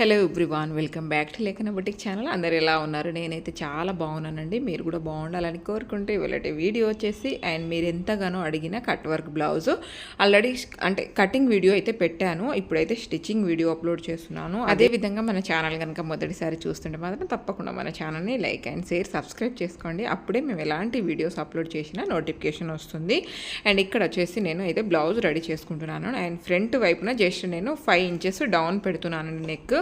Hello everyone welcome back to Lekhana boutique channel అందరు ఎలా ఉన్నారు? నేనైతే చాలా బాగున్నానండి. మీరు కూడా బాగుండాలని కోరుకుంటే వీళ్ళటి వీడియో వచ్చేసి అండ్ మీరు ఎంతగానో అడిగిన కట్ వర్క్ బ్లౌజ్ ఆల్రెడీ అంటే కటింగ్ వీడియో అయితే పెట్టాను. ఇప్పుడైతే స్టిచ్చింగ్ వీడియో అప్లోడ్ చేస్తున్నాను. అదేవిధంగా మన ఛానల్ కనుక మొదటిసారి చూస్తుంటే మాత్రం తప్పకుండా మన ఛానల్ని లైక్ అండ్ షేర్ సబ్స్క్రైబ్ చేసుకోండి. అప్పుడే మేము ఎలాంటి వీడియోస్ అప్లోడ్ చేసినా నోటిఫికేషన్ వస్తుంది. అండ్ ఇక్కడ వచ్చేసి నేను అయితే బ్లౌజ్ రెడీ చేసుకుంటున్నాను. అండ్ ఫ్రంట్ వైపున జస్ట్ నేను ఫైవ్ ఇంచెస్ డౌన్ పెడుతున్నాను నెక్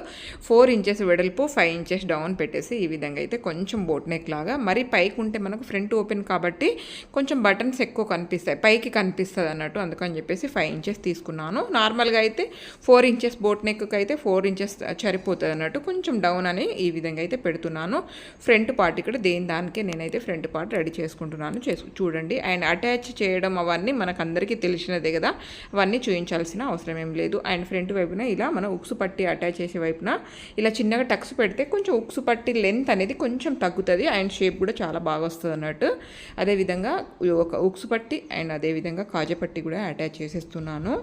ఫోర్ ఇంచెస్ వెడల్పు ఫైవ్ ఇంచెస్ డౌన్ పెట్టేసి ఈ విధంగా అయితే కొంచెం బోట్ నెక్ లాగా. మరి పైకి ఉంటే మనకు ఫ్రంట్ ఓపెన్ కాబట్టి కొంచెం బటన్స్ ఎక్కువ కనిపిస్తాయి. పైకి కనిపిస్తుంది అన్నట్టు అందుకని చెప్పేసి ఫైవ్ ఇంచెస్ తీసుకున్నాను. నార్మల్గా అయితే ఫోర్ ఇంచెస్ బోట్ నెక్కి అయితే ఫోర్ ఇంచెస్ సరిపోతుంది అన్నట్టు కొంచెం డౌన్ అని ఈ విధంగా అయితే పెడుతున్నాను. ఫ్రంట్ పార్ట్ ఇక్కడ దేని దానికే నేనైతే ఫ్రంట్ పార్ట్ రెడీ చేసుకుంటున్నాను. చేసు చూడండి. అండ్ అటాచ్ చేయడం అవన్నీ మనకు అందరికీ తెలిసినదే కదా. అవన్నీ చూపించాల్సిన అవసరం ఏం లేదు. అండ్ ఫ్రంట్ వైపున ఇలా మనం ఉక్సు పట్టి అటాచ్ చేసే వైపున ఇలా చిన్నగా టక్స్ పెడితే కొంచెం ఉక్సు పట్టి లెంత్ అనేది కొంచెం తగ్గుతుంది. అండ్ షేప్ కూడా చాలా బాగా వస్తుంది అన్నట్టు. అదేవిధంగా ఒక ఉక్సు పట్టి అండ్ అదేవిధంగా కాజా పట్టి కూడా అటాచ్ చేసేస్తున్నాను.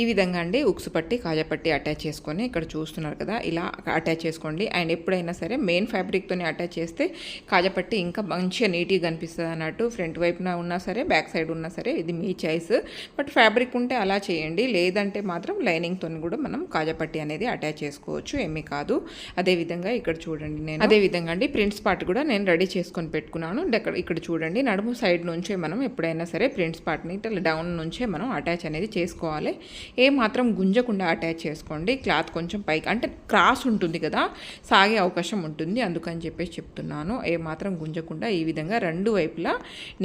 ఈ విధంగా అండి ఉక్సు పట్టి కాజా పట్టి అటాచ్ చేసుకొని ఇక్కడ చూస్తున్నారు కదా ఇలా అటాచ్ చేసుకోండి. అండ్ ఎప్పుడైనా సరే మెయిన్ ఫ్యాబ్రిక్తోనే అటాచ్ చేస్తే కాజా పట్టి ఇంకా మంచిగా నీట్గా కనిపిస్తుంది అన్నట్టు ఫ్రంట్ వైపున ఉన్నా సరే బ్యాక్ సైడ్ ఉన్నా సరే ఇది మీ చాయిస్ బట్ ఫ్యాబ్రిక్ ఉంటే అలా చేయండి. లేదంటే మాత్రం లైనింగ్తో కూడా మనం కాజా పట్టి అనేది అటాచ్ చేసుకోవచ్చు. ఏమీ కాదు. అదేవిధంగా ఇక్కడ చూడండి నేను. అదేవిధంగా అండి ప్రింట్స్ పార్ట్ కూడా నేను రెడీ చేసుకొని పెట్టుకున్నాను. ఇక్కడ ఇక్కడ చూడండి నడుము సైడ్ నుంచే మనం ఎప్పుడైనా సరే ప్రింట్స్ పార్ట్ని డౌన్ నుంచే మనం అటాచ్ అనేది చేసుకోవాలి. ఏ మాత్రం గుంజకుండా అటాచ్ చేసుకోండి. క్లాత్ కొంచెం పైకి అంటే క్రాస్ ఉంటుంది కదా సాగే అవకాశం ఉంటుంది. అందుకని చెప్పేసి చెప్తున్నాను ఏ మాత్రం గుంజకుండా ఈ విధంగా రెండు వైపులా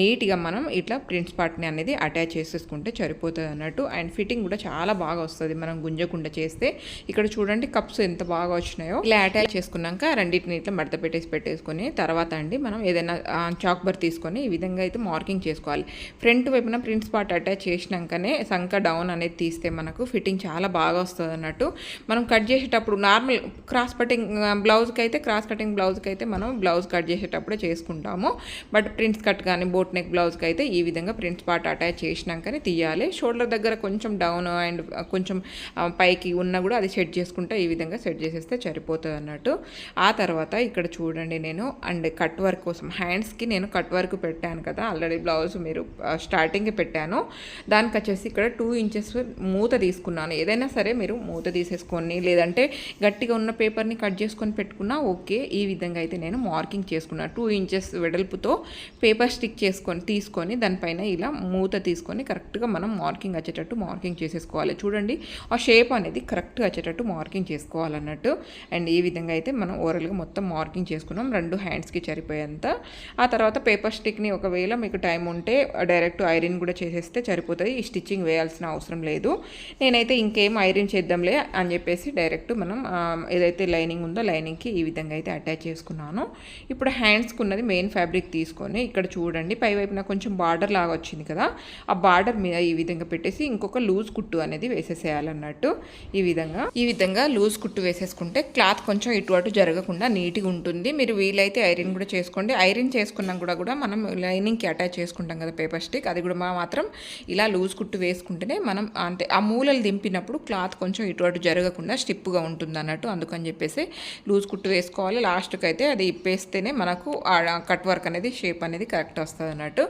నీట్గా మనం ఇట్లా ప్రింట్స్ పార్ట్ని అనేది అటాచ్ చేసేసుకుంటే సరిపోతుంది అన్నట్టు. అండ్ ఫిట్టింగ్ కూడా చాలా బాగా వస్తుంది మనం గుంజకుండా చేస్తే. ఇక్కడ చూడండి కప్స్ ఎంత బాగా వచ్చినాయో. ఇలా అటాచ్ చేసుకున్నాక రెండింటిని ఇట్లా మడత పెట్టేసి పెట్టేసుకొని తర్వాత అండి మనం ఏదైనా చాక్ బర్ తీసుకొని ఈ విధంగా అయితే మార్కింగ్ చేసుకోవాలి. ఫ్రంట్ వైపున ప్రింట్స్ పార్ట్ అటాచ్ చేసినాకనే సంక డౌన్ అనేది తీస్తే మనకు ఫిట్టింగ్ చాలా బాగా వస్తుంది అన్నట్టు. మనం కట్ చేసేటప్పుడు నార్మల్ క్రాస్ కటింగ్ బ్లౌజ్కి అయితే క్రాస్ కటింగ్ బ్లౌజ్కి అయితే మనం బ్లౌజ్ కట్ చేసేటప్పుడే చేసుకుంటాము. బట్ ప్రింట్స్ కట్ కానీ బోట్ నెక్ బ్లౌజ్కి అయితే ఈ విధంగా ప్రింట్స్ పార్ట్ అటాచ్ చేసినాకనే తీయాలి. షోల్డర్ దగ్గర కొంచెం డౌన్ అండ్ కొంచెం పైకి ఉన్నా కూడా అది సెట్ చేసుకుంటే ఈ విధంగా సెట్ చేసేస్తే సరిపోతుంది అన్నట్టు. ఆ తర్వాత ఇక్కడ చూడండి నేను అండ్ కట్ వర్క్ కోసం హ్యాండ్స్కి నేను కట్ వర్క్ పెట్టాను కదా ఆల్రెడీ బ్లౌజ్ మీరు స్టార్టింగ్ పెట్టాను. దానికి వచ్చేసి ఇక్కడ టూ ఇంచెస్ మూత తీసుకున్నాను. ఏదైనా సరే మీరు మూత తీసేసుకొని లేదంటే గట్టిగా ఉన్న పేపర్ని కట్ చేసుకొని పెట్టుకున్నా ఓకే. ఈ విధంగా అయితే నేను మార్కింగ్ చేసుకున్నాను టూ ఇంచెస్ వెడల్పుతో పేపర్ స్టిక్ చేసుకొని తీసుకొని దానిపైన ఇలా మూత తీసుకొని కరెక్ట్గా మనం మార్కింగ్ వచ్చేటట్టు మార్కింగ్ చేసేసుకోవాలి. చూడండి ఆ షేప్ అనేది కరెక్ట్గా వచ్చేటట్టు మార్కింగ్ చేసుకోవాలన్నట్టు. అండ్ ఈ విధంగా అయితే మనం ఓవరాల్గా మొత్తం మార్కింగ్ చేసుకున్నాం. రెండు హ్యాండ్స్కి సరిపోయేంత. ఆ తర్వాత పేపర్ స్టిక్ని ఒకవేళ మీకు టైం ఉంటే డైరెక్ట్ ఐరన్ కూడా చేసేస్తే సరిపోతుంది. ఈ స్టిచ్చింగ్ వేయాల్సిన అవసరం లేదు. నేనైతే ఇంకేం ఐరన్ చేద్దాంలే అని చెప్పేసి డైరెక్ట్ మనం ఏదైతే లైనింగ్ ఉందో లైనింగ్కి ఈ విధంగా అయితే అటాచ్ చేసుకున్నాను. ఇప్పుడు హ్యాండ్స్కి ఉన్నది మెయిన్ ఫ్యాబ్రిక్ తీసుకొని ఇక్కడ చూడండి పైవైపున కొంచెం బార్డర్ లాగా వచ్చింది కదా ఆ బార్డర్ మీద ఈ విధంగా పెట్టేసి ఇంకొక లూజ్ కుట్టు అనేది వేసేసేయాలన్నట్టు ఈ విధంగా. ఈ విధంగా లూజ్ కుట్టు వేసేసుకుంటే క్లాత్ కొంచెం ఇటు అటు జరగకుండా నీట్గా ఉంటుంది. మీరు వీలైతే ఐరన్ కూడా చేసుకోండి. ఐరన్ చేసుకున్నాం కూడా కూడా మనం లైనింగ్కి అటాచ్ చేసుకుంటాం కదా పేపర్ స్టిక్ అది కూడా మా- మాత్రం ఇలా లూజ్ కుట్టు వేసుకుంటేనే మనం అంటే ఆ మూలలు దింపినప్పుడు క్లాత్ కొంచెం ఇటు అటు జరగకుండా స్టిప్గా ఉంటుంది అన్నట్టు అందుకని చెప్పేసి లూజ్ కుట్టు వేసుకోవాలి. లాస్ట్కి అయితే అది ఇప్పేస్తేనే మనకు ఆ కట్ వర్క్ అనేది షేప్ అనేది కరెక్ట్ వస్తుంది అన్నట్టు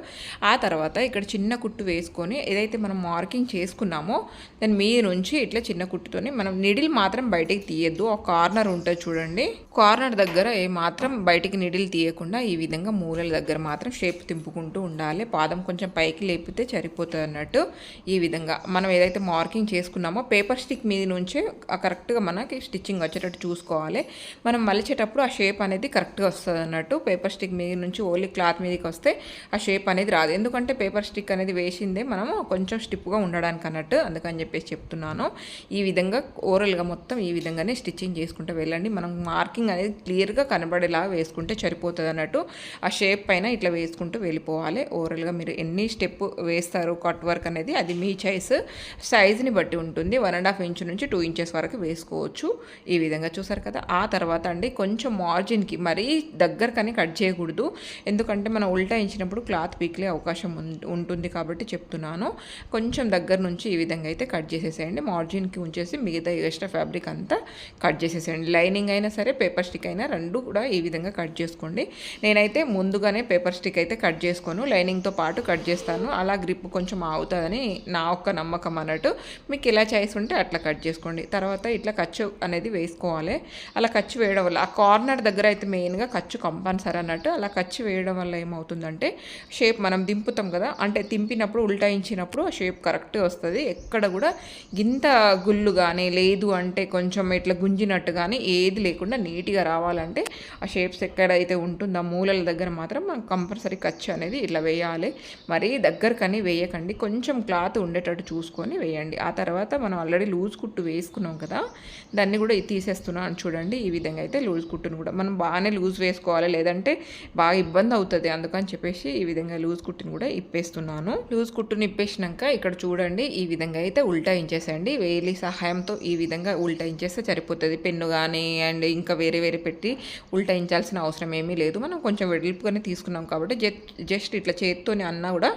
ఆ తర్వాత ఇక్కడ చిన్న కుట్టు వేసుకొని ఏదైతే మనం మార్కింగ్ చేసుకున్నామో దాని మీద నుంచి ఇట్లా చిన్న కుట్టుతోని మనం నిడిల్ మాత్రం బయటికి తీయద్దు. ఒక కార్నర్ ఉంటుంది చూడండి. కార్నర్ దగ్గర ఏ మాత్రం బయటికి నిడిల్ తీయకుండా ఈ విధంగా మూలల దగ్గర మాత్రం షేప్ తింపుకుంటూ ఉండాలి. పాదం కొంచెం పైకి లేపితే సరిపోతుంది అన్నట్టు ఈ విధంగా. మనం ఏదైతే మార్కింగ్ చేసుకున్నామో పేపర్ స్టిక్ మీద నుంచే కరెక్ట్గా మనకి స్టిచ్చింగ్ వచ్చేటట్టు చూసుకోవాలి. మనం మలిచేటప్పుడు ఆ షేప్ అనేది కరెక్ట్గా వస్తుంది అన్నట్టు పేపర్ స్టిక్ మీద నుంచి ఓన్లీ క్లాత్ మీదకి వస్తే ఆ షేప్ అనేది రాదు. ఎందుకంటే పేపర్ స్టిక్ అనేది వేసిందే మనము కొంచెం స్టిప్గా ఉండడానికి అన్నట్టు అందుకని చెప్పేసి చెప్తున్నాను. ఈ విధంగా ఓరల్గా మొత్తం ఈ విధంగానే స్టిచ్చింగ్ చేసుకుంటూ వెళ్ళండి. మనం మార్కింగ్ అనేది క్లియర్గా కనబడేలా వేసుకుంటే సరిపోతుంది అన్నట్టు ఆ షేప్ పైన ఇట్లా వేసుకుంటూ వెళ్ళిపోవాలి. ఓవరాల్గా మీరు ఎన్ని స్టెప్ వేస్తారు కట్ వర్క్ అనేది అది మీ చాయిస్. సైజుని బట్టి ఉంటుంది. వన్ అండ్ హాఫ్ ఇంచ్ నుంచి టూ ఇంచెస్ వరకు వేసుకోవచ్చు. ఈ విధంగా చూసారు కదా? ఆ తర్వాత అండి కొంచెం మార్జిన్కి మరీ దగ్గరకని కట్ చేయకూడదు. ఎందుకంటే మనం ఉల్టా ఇచ్చినప్పుడు క్లాత్ పీక్లే అవకాశం ఉం- ఉంటుంది కాబట్టి చెప్తున్నాను. కొంచెం దగ్గర నుంచి ఈ విధంగా అయితే కట్ చేసేసేయండి. మార్జిన్కి ఉంచేసి మిగతా ఎక్స్ట్రా ఫ్యాబ్రిక్ అంతా కట్ చేసేసేయండి. లైనింగ్ అయినా సరే పేపర్ స్టిక్ అయినా రెండు కూడా ఈ విధంగా కట్ చేసుకోండి. నేనైతే ముందుగానే పేపర్ స్టిక్ అయితే కట్ చేసుకోను. లైనింగ్తో పాటు కట్ చేస్తాను. అలా గ్రిప్ కొంచెం ఆగుతుందని నా ఒక్క నమ్మకం అన్నట్టు మీకు ఎలా చాయిస్ ఉంటే అట్లా కట్ చేసుకోండి. తర్వాత ఇట్లా ఖర్చు అనేది వేసుకోవాలి. అలా ఖర్చు వేయడం వల్ల ఆ కార్నర్ దగ్గర అయితే మెయిన్గా ఖర్చు కంపల్సరీ అన్నట్టు అలా ఖర్చు వేయడం వల్ల ఏమవుతుందంటే షేప్ మనం దింపుతాం కదా అంటే తింపినప్పుడు ఉల్టాయించినప్పుడు ఆ షేప్ కరెక్ట్గా వస్తుంది. ఎక్కడ కూడా గింత గుళ్ళు కానీ లేదు అంటే కొంచెం ఇట్లా గుంజినట్టు కానీ ఏది లేకుండా నీట్గా రావాలంటే ఆ షేప్స్ ఎక్కడైతే ఉంటుందో ఆ మూలల దగ్గర మాత్రం మనం కంపల్సరీ ఖర్చు అనేది ఇట్లా వేయాలి. మరీ దగ్గరకని వేయకండి. కొంచెం క్లాత్ ఉండేటట్టు చూసుకొని వేయండి. ఆ తర్వాత మనం ఆల్రెడీ లూజ్ కుట్టు వేసుకున్నాం కదా దాన్ని కూడా తీసేస్తున్నాను చూడండి. ఈ విధంగా అయితే లూజ్ కుట్టును కూడా మనం బాగానే లూజ్ వేసుకోవాలి. లేదంటే బాగా ఇబ్బంది అవుతుంది. అందుకని చెప్పేసి ఈ విధంగా లూజ్ కుట్టుని కూడా ఇప్పేస్తున్నాను. లూజ్ కుట్టుని ఇప్పేసినాక ఇక్కడ చూడండి ఈ విధంగా అయితే ఉల్టాయించేసండి వేలి సహాయంతో ఈ విధంగా ఉల్టాయించేస్తే సరిపోతుంది. పెన్ను కానీ అండ్ ఇంకా వేరే వేరే పెట్టి ఉల్టాయించాల్సిన అవసరం ఏమీ లేదు. మనం కొంచెం వెడల్పుగానే తీసుకున్నాం కాబట్టి జస్ట్ ఇట్లా చేత్తోని అన్నా కూడా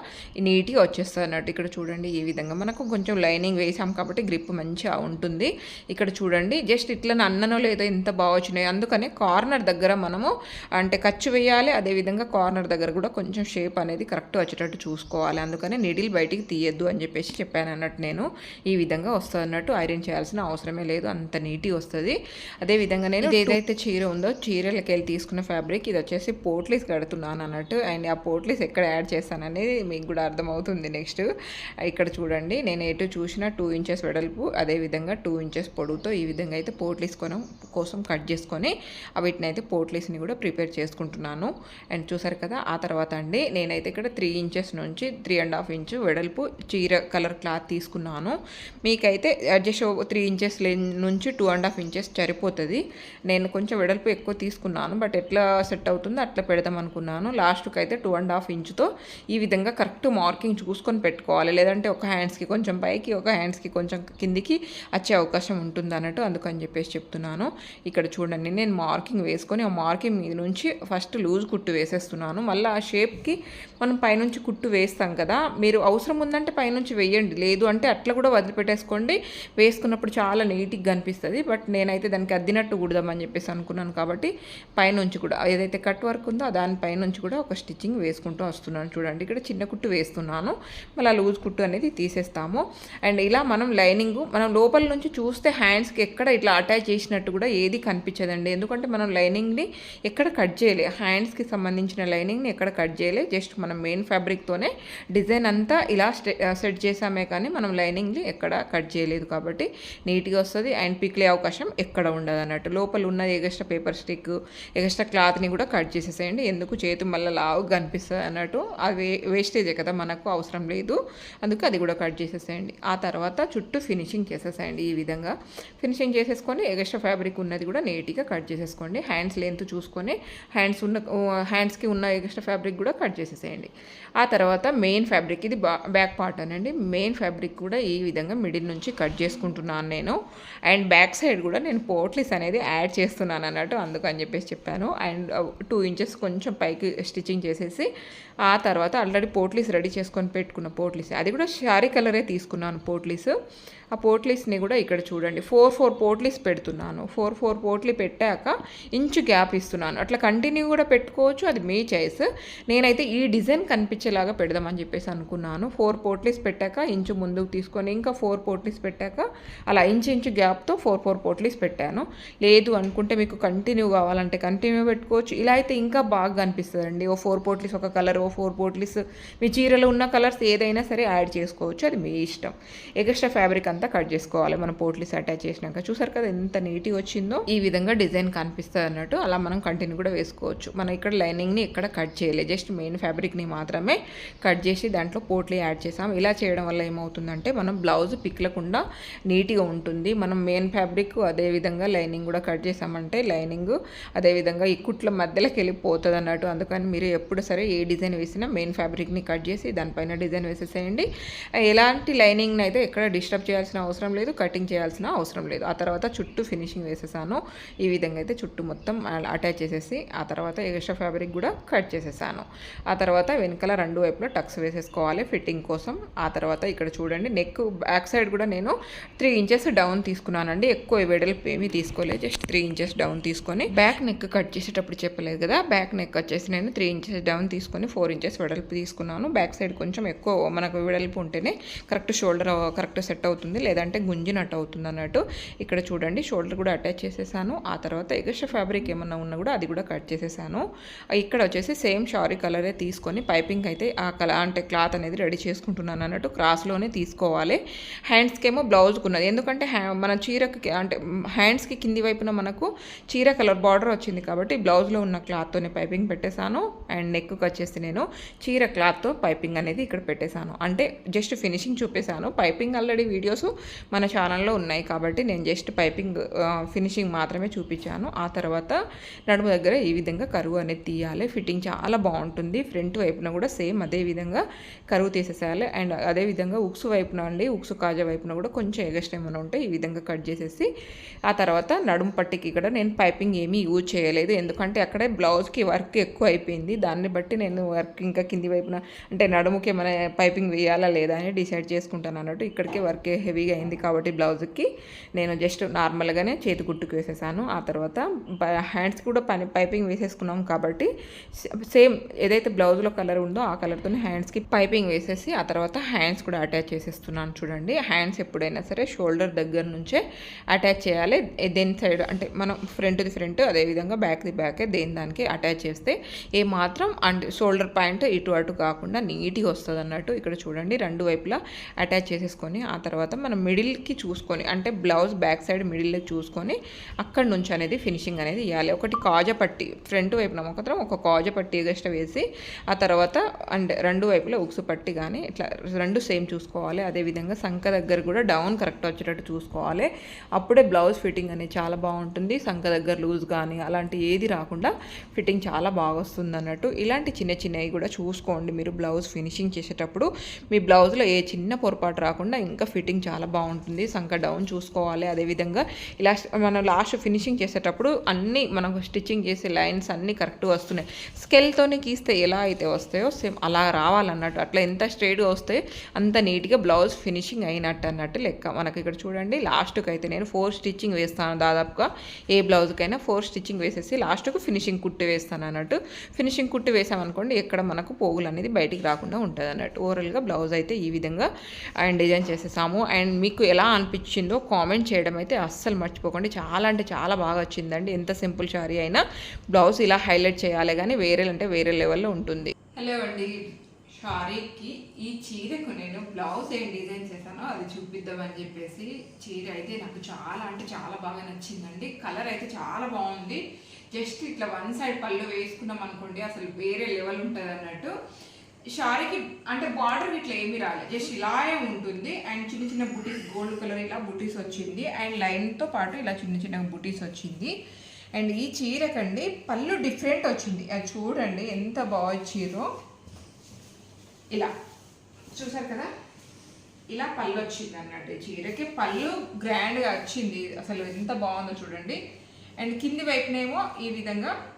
నీట్గా వచ్చేస్తుంది అన్నట్టు ఇక్కడ చూడండి ఈ విధంగా మనకు కొంచెం లైనింగ్ వేసాం కాబట్టి గ్రిప్ మంచిగా ఉంటుంది. ఇక్కడ చూడండి జస్ట్ ఇట్లా అన్ననో లేదో ఎంత బాగా వచ్చినాయి. అందుకనే కార్నర్ దగ్గర మనము అంటే ఖర్చు వేయాలి అదేవిధంగా కార్నర్ దగ్గర కూడా కొంచెం షేప్ అనేది కరెక్ట్ వచ్చేటట్టు చూసుకోవాలి. అందుకనే నీడిల్ బయటికి తీయద్దు అని చెప్పేసి చెప్పాను అన్నట్టు నేను. ఈ విధంగా వస్తుంది అన్నట్టు ఐరన్ చేయాల్సిన అవసరమే లేదు. అంత నీట్గా వస్తుంది. అదేవిధంగా నేను ఏదైతే చీర ఉందో చీరలకి వెళ్ళి తీసుకున్న ఫ్యాబ్రిక్ ఇది వచ్చేసి పోట్లీస్ కడుతున్నాను అన్నట్టు. అండ్ ఆ పోట్లీస్ ఎక్కడ యాడ్ చేస్తాను అనేది మీకు కూడా అర్థమవుతుంది నెక్స్ట్. ఇక్కడ చూడండి నేను ఎటు చూసినా టూ ఇంచెస్ వెడల్పు అదేవిధంగా టూ ఇంచెస్ పొడవుతో ఈ విధంగా అయితే పోట్లీస్ కొనం కోసం కట్ చేసుకొని వీటిని అయితే పోట్లీస్ని కూడా ప్రిపేర్ చేసుకుంటున్నాను. అండ్ చూసారు కదా ఆ తర్వాత అండి నేనైతే ఇక్కడ త్రీ ఇంచెస్ నుంచి త్రీ అండ్ హాఫ్ ఇంచు వెడల్పు చీర కలర్ క్లాత్ తీసుకున్నాను. మీకైతే జస్ట్ త్రీ ఇంచెస్ నుంచి టూ అండ్ హాఫ్ ఇంచెస్ సరిపోతుంది. నేను కొంచెం వెడల్పు ఎక్కువ తీసుకున్నాను బట్ ఎట్లా సెట్ అవుతుందో అట్లా పెడదాం అనుకున్నాను. లాస్ట్కి అయితే టూ అండ్ హాఫ్ ఇంచుతో ఈ విధంగా కరెక్ట్ మార్కింగ్ చూసుకొని పెట్టుకోవాలి. లేదంటే ఒక హ్యాండ్స్కి కొంచెం పైకి ఒక హ్యాండ్స్కి కొంచెం కిందికి వచ్చే అవకాశం ఉంటుంది అన్నట్టు అందుకని చెప్పేసి చెప్తున్నాను. ఇక్కడ చూడండి నేను మార్కింగ్ వేసుకొని ఆ మార్కింగ్ మీద నుంచి ఫస్ట్ లూజ్ కుట్టు వేసేస్తున్నాను. మళ్ళీ ఆ షేప్కి మనం పైనుంచి కుట్టు వేస్తాం కదా మీరు అవసరం ఉందంటే పైనుంచి వేయండి. లేదు అంటే అట్లా కూడా వదిలిపెట్టేసుకోండి. వేసుకున్నప్పుడు చాలా నీట్గా కనిపిస్తుంది బట్ నేనైతే దానికి అద్దినట్టు కుడదామని చెప్పేసి అనుకున్నాను కాబట్టి పైనుంచి కూడా ఏదైతే కట్ వర్క్ ఉందో దానిపైనుంచి కూడా ఒక స్టిచ్చింగ్ వేసుకుంటూ వస్తున్నాను. చూడండి ఇక్కడ చిన్న కుట్టు వేస్తున్నాను. మళ్ళీ లూజ్ కుట్టు అనేది తీసేస్తాము. అండ్ ఇలా మనం లైనింగ్ మనం లోపల నుంచి చూస్తే హ్యాండ్స్కి ఎక్కడ ఇట్లా అటాచ్ చేసినట్టు కూడా ఏది కనిపించదండి. ఎందుకంటే మనం లైనింగ్ని ఎక్కడ కట్ చేయలే హ్యాండ్స్కి సంబంధించిన లైనింగ్ని ఎక్కడ కట్ చేయలే జస్ట్ మనం మెయిన్ ఫ్యాబ్రిక్తోనే డిజైన్ అంతా ఇలా సెట్ చేసామే కానీ మనం లైనింగ్ని ఎక్కడ కట్ చేయలేదు కాబట్టి నీట్గా వస్తుంది. అండ్ పిక్లే అవకాశం ఎక్కడ ఉండదు అన్నట్టు. లోపల ఉన్న ఎగస్ట్రా పేపర్ స్టిక్ ఎగస్ట్రా క్లాత్ని కూడా కట్ చేసేసేయండి. ఎందుకు చేతి మళ్ళీ లావు కనిపిస్తుంది అన్నట్టు. అది వేస్టేజే కదా మనకు అవసరం లేదు. అందుకు అది కూడా కట్ చేసేసేయండి. ఆ తర్వాత చుట్టూ ఫినిషింగ్ చేసేసేయండి ఈ విధంగా. ఫినిషింగ్ చేసేసుకొని ఎగస్ట్రా ఫ్యాబ్రిక్ ఉన్నది కూడా నీట్గా కట్ చేసేసుకోండి. హ్యాండ్స్ లెంత్ చూసుకొని హ్యాండ్స్ ఉన్న హ్యాండ్స్కి ఉన్న ఎగస్ట్రా ఫ్యాబ్రిక్ కూడా కట్ చేసేసేయండి. ఆ తర్వాత మెయిన్ ఫ్యాబ్రిక్ ఇది బ్యాక్ పార్ట్ అనండి. మెయిన్ ఫ్యాబ్రిక్ కూడా ఈ విధంగా మిడిల్ నుంచి కట్ చేసుకుంటున్నాను నేను. అండ్ బ్యాక్ సైడ్ కూడా నేను పోట్లీస్ అనేది యాడ్ చేస్తున్నాను అన్నట్టు అందుకని చెప్పేసి చెప్పాను. అండ్ టూ ఇంచెస్ కొంచెం పైకి స్టిచ్చింగ్ చేసేసి ఆ తర్వాత ఆల్రెడీ పోట్లీస్ రెడీ చేసుకొని పెట్టుకున్న పోట్లీస్. అది కూడా శారీ కలరే తీసుకున్నాను పోట్లీస్. ఆ పోట్లీస్ని కూడా ఇక్కడ చూడండి. ఫోర్ ఫోర్ పోట్లీస్ పెడుతున్నాను. ఫోర్ ఫోర్ పోట్లీ పెట్టాక ఇంచు గ్యాప్ ఇస్తున్నాను. అట్లా కంటిన్యూ కూడా పెట్టుకోవచ్చు. అది మీ చాయిస్. నేనైతే ఈ డిజైన్ కనిపించేలాగా పెడదామని చెప్పేసి అనుకున్నాను. ఫోర్ పోట్లీస్ పెట్టాక ఇంచు ముందుకు తీసుకొని ఇంకా ఫోర్ పోట్లీస్ పెట్టాక అలా ఇంచు ఇంచు గ్యాప్తో ఫోర్ ఫోర్ పోట్లీస్ పెట్టాను. లేదు అనుకుంటే మీకు కంటిన్యూ కావాలంటే కంటిన్యూ పెట్టుకోవచ్చు. ఇలా అయితే ఇంకా బాగా కనిపిస్తుందండి. ఓ ఫోర్ పోట్లీస్ ఒక కలర్ ఓ ఫోర్ పోట్లీస్ మీ చీరలో ఉన్న కలర్స్ ఏదైనా సరే యాడ్ చేసుకోవచ్చు. అది మీ ఇష్టం. ఎక్స్ట్రా ఫ్యాబ్రిక్ అంతా అంతా కట్ చేసుకోవాలి. మనం పోట్లీస్ అటాచ్ చేసినాక. చూసారు కదా ఎంత నీట్గా వచ్చిందో? ఈ విధంగా డిజైన్ కనిపిస్తుంది అన్నట్టు అలా మనం కంటిన్యూ కూడా వేసుకోవచ్చు. మనం ఇక్కడ లైనింగ్ని ఇక్కడ కట్ చేయలేదు. జస్ట్ మెయిన్ ఫ్యాబ్రిక్ని మాత్రమే కట్ చేసి దాంట్లో పోట్లీ యాడ్ చేసాం. ఇలా చేయడం వల్ల ఏమవుతుందంటే మనం బ్లౌజ్ పిక్లకుండా నీట్గా ఉంటుంది. మనం మెయిన్ ఫ్యాబ్రిక్ అదేవిధంగా లైనింగ్ కూడా కట్ చేసామంటే లైనింగ్ అదేవిధంగా ఈ కుట్ల మధ్యలోకి వెళ్ళిపోతుంది అన్నట్టు. అందుకని మీరు ఎప్పుడు సరే ఏ డిజైన్ వేసినా మెయిన్ ఫ్యాబ్రిక్ని కట్ చేసి దానిపైన డిజైన్ వేసేసేయండి. ఎలాంటి లైనింగ్ని అయితే ఎక్కడ డిస్టర్బ్ చేయాల్సిన అవసరం లేదు కటింగ్ చేయాల్సిన అవసరం లేదు. ఆ తర్వాత చుట్టూ ఫినిషింగ్ వేసేసాను. ఈ విధంగా అయితే చుట్టూ మొత్తం అటాచ్ చేసేసి ఆ తర్వాత ఎక్స్ట్రా ఫ్యాబ్రిక్ కూడా కట్ చేసేసాను. ఆ తర్వాత వెనకాల రెండు వైపులో టక్స్ వేసేసుకోవాలి ఫిట్టింగ్ కోసం. ఆ తర్వాత ఇక్కడ చూడండి నెక్ బ్యాక్ సైడ్ కూడా నేను త్రీ ఇంచెస్ డౌన్ తీసుకున్నానండి. ఎక్కువ వెడల్పు ఏమీ తీసుకోలేదు జస్ట్ త్రీ ఇంచెస్ డౌన్ తీసుకొని. బ్యాక్ నెక్ కట్ చేసేటప్పుడు చెప్పలేదు కదా బ్యాక్ నెక్ వచ్చేసి నేను త్రీ ఇంచెస్ డౌన్ తీసుకొని ఫోర్ ఇంచెస్ వెడల్పు తీసుకున్నాను. బ్యాక్ సైడ్ కొంచెం ఎక్కువ మనకు వెడల్పు ఉంటేనే కరెక్ట్ షోల్డర్ కరెక్ట్ సెట్ అవుతుంది. లేదంటే గుంజినట్టు అవుతుంది అన్నట్టు. ఇక్కడ చూడండి షోల్డర్ కూడా అటాచ్ చేసేసాను. ఆ తర్వాత ఎగస్ట్రా ఫ్యాబ్రిక్ ఏమన్నా ఉన్నా కూడా అది కూడా కట్ చేసేసాను. ఇక్కడ వచ్చేసి సేమ్ షారీ కలరే తీసుకొని పైపింగ్ అయితే ఆ కల అంటే క్లాత్ అనేది రెడీ చేసుకుంటున్నాను అన్నట్టు క్రాస్లోనే తీసుకోవాలి. హ్యాండ్స్కి ఏమో బ్లౌజ్కి ఉన్నది ఎందుకంటే మన చీరకి అంటే హ్యాండ్స్కి కింది వైపున మనకు చీర కలర్ బార్డర్ వచ్చింది కాబట్టి బ్లౌజ్లో ఉన్న క్లాత్తోనే పైపింగ్ పెట్టేశాను అండ్ నెక్కి వచ్చేసి నేను చీర క్లాత్తో పైపింగ్ అనేది ఇక్కడ పెట్టేశాను అంటే జస్ట్ ఫినిషింగ్ చూపేశాను. పైపింగ్ ఆల్రెడీ వీడియోస్ మన ఛానల్లో ఉన్నాయి కాబట్టి నేను జస్ట్ పైపింగ్ ఫినిషింగ్ మాత్రమే చూపించాను. ఆ తర్వాత నడుము దగ్గర ఈ విధంగా కరువు అనేది తీయాలి. ఫిట్టింగ్ చాలా బాగుంటుంది. ఫ్రంట్ వైపున కూడా సేమ్ అదే విధంగా కరువు తీసేసేయాలి. అండ్ అదే విధంగా ఉక్సు వైపున అండి ఉక్సు కాజా వైపున కూడా కొంచెం ఎగస్ట్ ఏమైనా ఉంటే ఈ విధంగా కట్ చేసేసి ఆ తర్వాత నడుము పట్టికి ఇక్కడ నేను పైపింగ్ ఏమీ యూజ్ చేయలేదు. ఎందుకంటే అక్కడే బ్లౌజ్కి వర్క్ ఎక్కువ అయిపోయింది. దాన్ని బట్టి నేను వర్క్ ఇంకా కింది వైపున అంటే నడుముకి ఏమైనా పైపింగ్ వేయాలా లేదా అని డిసైడ్ చేసుకుంటాను అన్నట్టు ఇక్కడికే వర్క్ హెవీగా అయింది కాబట్టి బ్లౌజ్కి నేను జస్ట్ నార్మల్గానే చేతి గుట్టుకు వేసేసాను. ఆ తర్వాత హ్యాండ్స్ కూడా పని పైపింగ్ వేసేసుకున్నాం కాబట్టి సేమ్ ఏదైతే బ్లౌజ్లో కలర్ ఉందో ఆ కలర్తోనే హ్యాండ్స్కి పైపింగ్ వేసేసి ఆ తర్వాత హ్యాండ్స్ కూడా అటాచ్ చేసేస్తున్నాను చూడండి. హ్యాండ్స్ ఎప్పుడైనా సరే షోల్డర్ దగ్గర నుంచే అటాచ్ చేయాలి. దేని సైడ్ అంటే మనం ఫ్రంట్ది ఫ్రంట్ అదేవిధంగా బ్యాక్ది బ్యాక్ దేని దానికి అటాచ్ చేస్తే ఏ మాత్రం అండ్ షోల్డర్ పాయింట్ ఇటు అటు కాకుండా నీట్గా వస్తుంది అన్నట్టు ఇక్కడ చూడండి. రెండు వైపులా అటాచ్ చేసేసుకొని ఆ తర్వాత మనం మిడిల్కి చూసుకొని అంటే బ్లౌజ్ బ్యాక్ సైడ్ మిడిల్లో చూసుకొని అక్కడ నుంచి అనేది ఫినిషింగ్ అనేది ఇవ్వాలి ఒకటి కాజ పట్టి ఫ్రంట్ వైపున మాత్రం ఒక కాజ పట్టి గష్ట వేసి ఆ తర్వాత అండ్ రెండు వైపులా ఉక్సు పట్టి కానీ ఇట్లా రెండు సేమ్ చూసుకోవాలి. అదేవిధంగా సంఖ దగ్గర కూడా డౌన్ కరెక్ట్ వచ్చేటట్టు చూసుకోవాలి. అప్పుడే బ్లౌజ్ ఫిట్టింగ్ అనేది చాలా బాగుంటుంది. సంఖ దగ్గర లూజ్ కానీ అలాంటి ఏది రాకుండా ఫిట్టింగ్ చాలా బాగా వస్తుంది అన్నట్టు. ఇలాంటి చిన్న చిన్నవి కూడా చూసుకోండి మీరు బ్లౌజ్ ఫినిషింగ్ చేసేటప్పుడు. మీ బ్లౌజ్లో ఏ చిన్న పొరపాటు రాకుండా ఇంకా ఫిట్టింగ్ చాలా చాలా బాగుంటుంది. సంక డౌన్ చూసుకోవాలి. అదేవిధంగా ఇలా మనం లాస్ట్ ఫినిషింగ్ చేసేటప్పుడు అన్నీ మనం స్టిచ్చింగ్ చేసే లైన్స్ అన్నీ కరెక్ట్గా వస్తున్నాయి. స్కెల్తోనే గీస్తే ఎలా అయితే వస్తాయో సేమ్ అలా రావాలన్నట్టు అట్లా ఎంత స్ట్రైట్గా వస్తే అంత నీట్గా బ్లౌజ్ ఫినిషింగ్ అయినట్టు అన్నట్టు లెక్క. మనకి ఇక్కడ చూడండి లాస్ట్కి అయితే నేను ఫోర్ స్టిచ్చింగ్ వేస్తాను దాదాపుగా. ఏ బ్లౌజ్కైనా ఫోర్ స్టిచ్చింగ్ వేసేసి లాస్ట్కు ఫినిషింగ్ కుట్టి వేస్తాను అన్నట్టు. ఫినిషింగ్ కుట్టి వేసామనుకోండి ఎక్కడ మనకు పోగులు అనేది బయటికి రాకుండా ఉంటుంది అన్నట్టు ఓవరాల్గా బ్లౌజ్ అయితే ఈ విధంగా అండ్ డిజైన్ చేసేసాము. అండ్ అండ్ మీకు ఎలా అనిపించిందో కామెంట్ చేయడం అయితే అస్సలు మర్చిపోకండి. చాలా అంటే చాలా బాగా వచ్చిందండి. ఎంత సింపుల్ శారీ అయినా బ్లౌజ్ ఇలా హైలైట్ చేయాలి కానీ వేరే అంటే వేరే లెవెల్లో ఉంటుంది. హలో అండి. శారీకి ఈ చీరకు నేను బ్లౌజ్ ఏం డిజైన్ చేశానో అది చూపిద్దామని చెప్పేసి చీర అయితే నాకు చాలా అంటే చాలా బాగా నచ్చిందండి. కలర్ అయితే చాలా బాగుంది. జస్ట్ ఇట్లా వన్ సైడ్ పళ్ళు వేసుకున్నాం అనుకోండి అసలు వేరే లెవెల్ ఉంటుంది అన్నట్టు శారీకి అంటే బార్డర్ ఇట్లా ఏమీ రాలేదు. జస్ట్ ఇలాగే ఉంటుంది. అండ్ చిన్న చిన్న బుటీస్ గోల్డ్ కలర్ ఇలా బుటీస్ వచ్చింది. అండ్ లైన్తో పాటు ఇలా చిన్న చిన్న బుటీస్ వచ్చింది. అండ్ ఈ చీరకండి పళ్ళు డిఫరెంట్ వచ్చింది. అది చూడండి ఎంత బాగా ఇలా. చూసారు కదా? ఇలా పళ్ళు వచ్చింది అన్నట్టు. ఈ చీరకి పళ్ళు గ్రాండ్గా వచ్చింది. అసలు ఎంత బాగుందో చూడండి. అండ్ కింది వైపునేమో ఈ విధంగా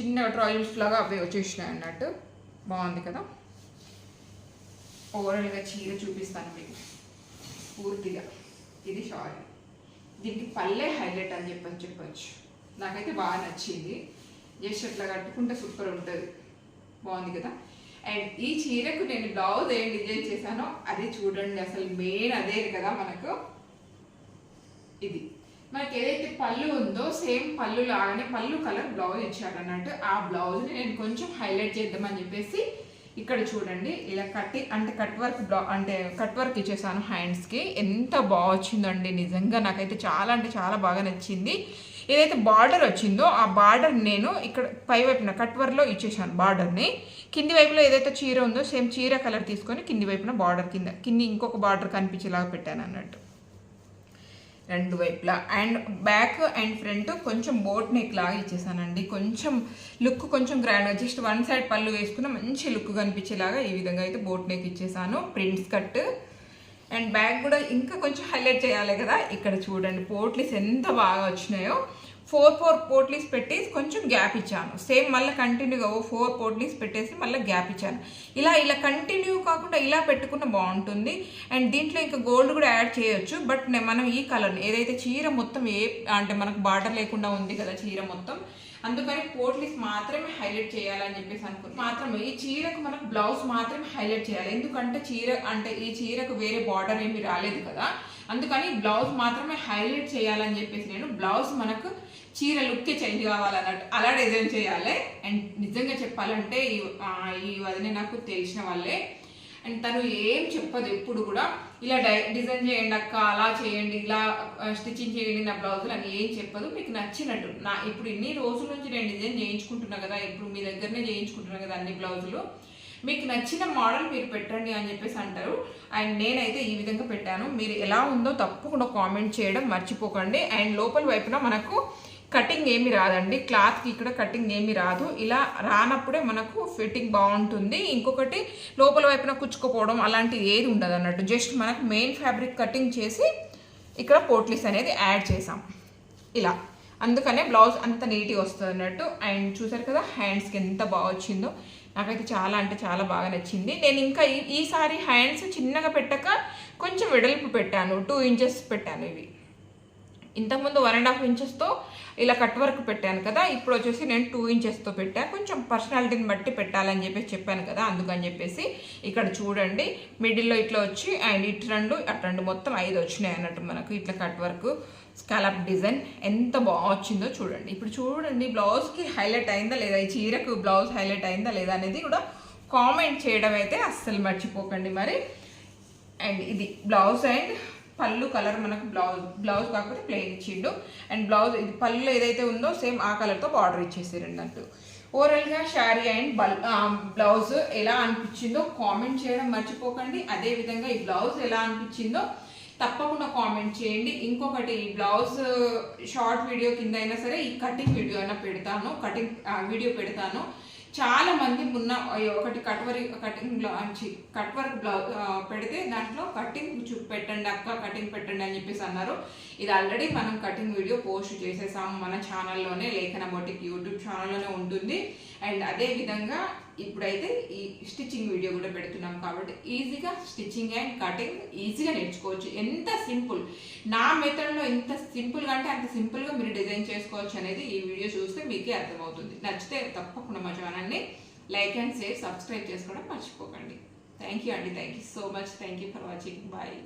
చిన్న ట్రాయిల్స్ లాగా అవి వచ్చేసినాయి అన్నట్టు. బాగుంది కదా? ఓవరాల్గా చీర చూపిస్తాను మీకు. పూర్తిగా. ఇది షారీ దీనికి పల్లె హైలైట్ అని చెప్పని చెప్పచ్చు. నాకైతే బాగా నచ్చింది. జస్ట్ అట్లా కట్టుకుంటే సూపర్ ఉంటుంది. బాగుంది కదా? అండ్ ఈ చీరకు నేను బ్లౌజ్ ఏం డిజైన్ చేశానో అది చూడండి. అసలు మెయిన్ అదే కదా మనకు. మనకి ఏదైతే పళ్ళు ఉందో సేమ్ పళ్ళు లాగానే పళ్ళు కలర్ బ్లౌజ్ ఇచ్చాడు అన్నట్టు ఆ బ్లౌజ్ని నేను కొంచెం హైలైట్ చేద్దామని చెప్పేసి ఇక్కడ చూడండి ఇలా కట్టి అంటే కట్ వర్క్ బ్లా అంటే కట్ వర్క్ ఇచ్చేసాను హ్యాండ్స్కి. ఎంత బాగా వచ్చిందండి నిజంగా నాకైతే చాలా అంటే చాలా బాగా నచ్చింది. ఏదైతే బార్డర్ వచ్చిందో ఆ బార్డర్ నేను ఇక్కడ పై వైపున కట్ వర్క్లో ఇచ్చేసాను బార్డర్ని. కింది వైపులో ఏదైతే చీర ఉందో సేమ్ చీర కలర్ తీసుకొని కింది వైపున బార్డర్ కింద కింది ఇంకొక బార్డర్ కనిపించేలాగా పెట్టాను అన్నట్టు రెండు వైపులా. అండ్ బ్యాక్ అండ్ ఫ్రంట్ కొంచెం బోట్ నెక్ లాగా ఇచ్చేసానండి. కొంచెం లుక్ కొంచెం గ్రాండ్గా జస్ట్ వన్ సైడ్ పళ్ళు వేసుకున్న మంచి లుక్ కనిపించేలాగా ఈ విధంగా అయితే బోట్ నెక్ ఇచ్చేసాను. Prints cut. అండ్ బ్యాక్ కూడా ఇంకా కొంచెం హైలైట్ చేయాలి కదా. ఇక్కడ చూడండి పోట్లీస్ ఎంత బాగా వచ్చినాయో. ఫోర్ ఫోర్ పోట్లీస్ పెట్టి కొంచెం గ్యాప్ ఇచ్చాను. సేమ్ మళ్ళీ కంటిన్యూగా ఓ ఫోర్ పోట్లీస్ పెట్టేసి మళ్ళీ గ్యాప్ ఇచ్చాను. ఇలా ఇలా కంటిన్యూ కాకుండా ఇలా పెట్టుకున్న బాగుంటుంది. అండ్ దీంట్లో ఇంకా గోల్డ్ కూడా యాడ్ చేయొచ్చు. బట్ మనం ఈ కలర్ ఏదైతే చీర మొత్తం ఏ అంటే మనకు బార్డర్ లేకుండా ఉంది కదా చీర మొత్తం అందుకని పోట్లీస్ మాత్రమే హైలైట్ చేయాలని చెప్పేసి అనుకున్నాను మాత్రమే ఈ చీరకు మనకు బ్లౌజ్ మాత్రమే హైలైట్ చేయాలి. ఎందుకంటే చీర అంటే ఈ చీరకు వేరే బార్డర్ ఏమి రాలేదు కదా. అందుకని బ్లౌజ్ మాత్రమే హైలైట్ చేయాలని చెప్పేసి నేను బ్లౌజ్ మనకు చీర లుక్కే చేంజ్ కావాలన్నట్టు అలా డిజైన్ చేయాలి. అండ్ నిజంగా చెప్పాలంటే ఈ ఆ, వదిన నాకు తెలిసిన వాళ్ళే. అండ్ తను ఏం చెప్పదు ఎప్పుడు కూడా. ఇలా డై డిజైన్ చేయండి అక్క అలా చేయండి ఇలా స్టిచ్చింగ్ చేయండి నా బ్లౌజులు అని ఏం చెప్పదు. మీకు నచ్చినట్టు. నా ఇప్పుడు ఇన్ని రోజుల నుంచి నేను డిజైన్ చేయించుకుంటున్నా కదా ఇప్పుడు మీ దగ్గరనే చేయించుకుంటున్నా కదా అన్ని బ్లౌజులు మీకు నచ్చిన మోడల్ మీరు పెట్టండి అని చెప్పేసి అంటారు. అండ్ నేనైతే ఈ విధంగా పెట్టాను. మీరు ఎలా ఉందో తప్పకుండా కామెంట్ చేయడం మర్చిపోకండి. అండ్ లోపల వైపున మనకు కటింగ్ ఏమి రాదండి. క్లాత్కి ఇక్కడ కటింగ్ ఏమి రాదు. ఇలా రానప్పుడే మనకు ఫిట్టింగ్ బాగుంటుంది. ఇంకొకటి లోపల వైపున కుచ్చుకుపోవడం అలాంటిది ఏది ఉండదు అన్నట్టు. జస్ట్ మనకు మెయిన్ ఫ్యాబ్రిక్ కటింగ్ చేసి ఇక్కడ పోట్లీస్ అనేది యాడ్ చేసాం ఇలా. అందుకనే బ్లౌజ్ అంత నీట్గా వస్తుంది అన్నట్టు. అండ్ చూసారు కదా హ్యాండ్స్కి ఎంత బాగా వచ్చిందో. నాకైతే చాలా అంటే చాలా బాగా నచ్చింది. నేను ఇంకా ఈ ఈసారి హ్యాండ్స్ చిన్నగా పెట్టక కొంచెం వెడల్పు పెట్టాను. టూ ఇంచెస్ పెట్టాను ఇవి. ఇంతకుముందు వన్ అండ్ హాఫ్ ఇంచెస్తో ఇలా కట్ వర్క్ పెట్టాను కదా ఇప్పుడు వచ్చేసి నేను టూ ఇంచెస్తో పెట్టాను కొంచెం పర్సనాలిటీని బట్టి పెట్టాలని చెప్పేసి చెప్పాను కదా అందుకని చెప్పేసి ఇక్కడ చూడండి మిడిల్లో ఇట్లా వచ్చి అండ్ ఇటు రెండు అటు రెండు మొత్తం ఐదు వచ్చినాయి అన్నట్టు మనకు ఇట్లా కట్ వర్క్ స్కాలప్ డిజైన్ ఎంత బాగా వచ్చిందో చూడండి. ఇప్పుడు చూడండి బ్లౌజ్కి హైలైట్ అయిందా లేదా ఈ చీరకు బ్లౌజ్ హైలైట్ అయిందా లేదా అనేది కూడా కామెంట్ చేయడం అయితే అస్సలు మర్చిపోకండి మరి. అండ్ ఇది బ్లౌజ్ అండ్ పళ్ళు కలర్ మనకు బ్లౌజ్ బ్లౌజ్ కాకపోతే ప్లెయిన్ ఇచ్చిండు. అండ్ బ్లౌజ్ ఇది పళ్ళు ఏదైతే ఉందో సేమ్ ఆ కలర్తో బార్డర్ ఇచ్చేసారు అన్నట్టు. ఓవరాల్గా శారీ అండ్ బల్ బ్లౌజ్ ఎలా అనిపించిందో కామెంట్ చేయడం మర్చిపోకండి. అదే విధంగా ఈ బ్లౌజ్ ఎలా అనిపించిందో తప్పకుండా కామెంట్ చేయండి. ఇంకొకటి ఈ బ్లౌజ్ షార్ట్ వీడియో కింద అయినా సరే ఈ కటింగ్ వీడియో అయినా పెడతాను. కటింగ్ వీడియో పెడతాను. చాలా మంది మొన్న ఒకటి cut cutting blouse cut work blouse పెడితే దాంట్లో కటింగ్ చూ పెట్టండి అక్క కటింగ్ పెట్టండి అని చెప్పేసి అన్నారు. ఇది ఆల్రెడీ మనం కటింగ్ వీడియో పోస్ట్ చేసేసాము మన ఛానల్లోనే లేఖన బొటిక్ యూట్యూబ్ ఛానల్లోనే ఉంటుంది. అండ్ అదే విధంగా ఇప్పుడైతే ఈ స్టిచ్చింగ్ వీడియో కూడా పెడుతున్నాం కాబట్టి ఈజీగా స్టిచ్చింగ్ అండ్ కటింగ్ ఈజీగా నేర్చుకోవచ్చు. ఎంత సింపుల్. నా మెథడ్లో ఎంత సింపుల్గా అంటే అంత సింపుల్గా మీరు డిజైన్ చేసుకోవచ్చు అనేది ఈ వీడియో చూస్తే మీకే అర్థమవుతుంది. నచ్చితే తప్పకుండా మా ఛానల్ని లైక్ అండ్ షేర్ సబ్స్క్రైబ్ చేసుకోవడం మర్చిపోకండి. థ్యాంక్ యూ అండి. Thank you so much. Thank you for watching. Bye.